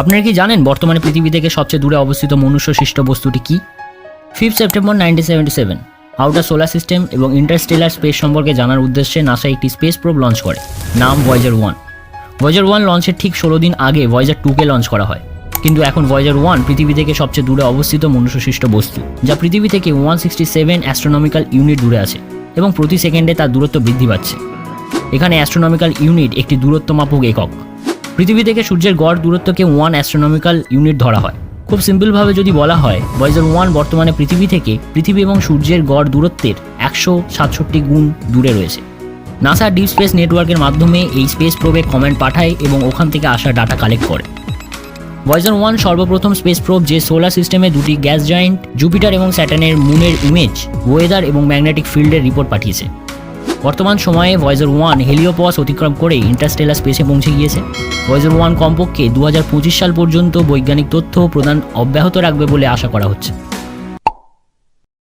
আপনারা কি জানেন বর্তমানে পৃথিবী থেকে সবচেয়ে দূরে অবস্থিত মনুষ্য সৃষ্ট বস্তুটি কি? Fifth September nineteen seventy seven outer solar system এবং ইন্টারস্টেলার স্পেস সম্পর্কে জানার উদ্দেশ্যে নাসা একটি স্পেস প্রোব লঞ্চ করে, নাম ভয়েজার ওয়ান ভয়েজার ওয়ান লঞ্চের ঠিক ষোলো দিন আগে ভয়েজার টুকে লঞ্চ করা হয়। কিন্তু এখন ভয়েজার ওয়ান পৃথিবী থেকে সবচেয়ে দূরে অবস্থিত মনুষ্যসৃষ্ট বস্তু, যা পৃথিবী থেকে one sixty seven astronomical unit দূরে আছে এবং প্রতি সেকেন্ডে তার দূরত্ব বৃদ্ধি পাচ্ছে। এখানে অ্যাস্ট্রোনমিক্যাল ইউনিট একটি দূরত্ব মাপক একক। পৃথিবী থেকে সূর্যের গড় দূরত্বকে ওয়ান অ্যাস্ট্রোনমিক্যাল ইউনিট ধরা হয়। খুব সিম্পলভাবে যদি বলা হয় ভয়েজার ওয়ান বর্তমানে পৃথিবী থেকে পৃথিবী এবং সূর্যের গড় দূরত্বের একশো সাতষট্টি গুণ দূরে রয়েছে। নাসা ডিপ স্পেস নেটওয়ার্কের মাধ্যমে এই স্পেস প্রোবে কমেন্ট পাঠায় এবং ওখান থেকে আসা ডাটা কালেক্ট করে। ভয়েজার ওয়ান সর্বপ্রথম স্পেস প্রোব যে সোলার সিস্টেমে দুটি গ্যাস জয়েন্ট জুপিটার এবং স্যাটার্নের মুনের ইমেজ ওয়েদার এবং ম্যাগনেটিক ফিল্ডের রিপোর্ট পাঠিয়েছে। বর্তমান সময়ে ভয়েজার ওয়ান হেলিওপস অতিক্রম করে ইন্টারস্টেলার স্পেসে পৌঁছে গিয়েছে। ভয়েজার ওয়ান কমপক্ষে দু হাজার পঁচিশ সাল পর্যন্ত বৈজ্ঞানিক তথ্য প্রদান অব্যাহত রাখবে বলে আশা করা হচ্ছে।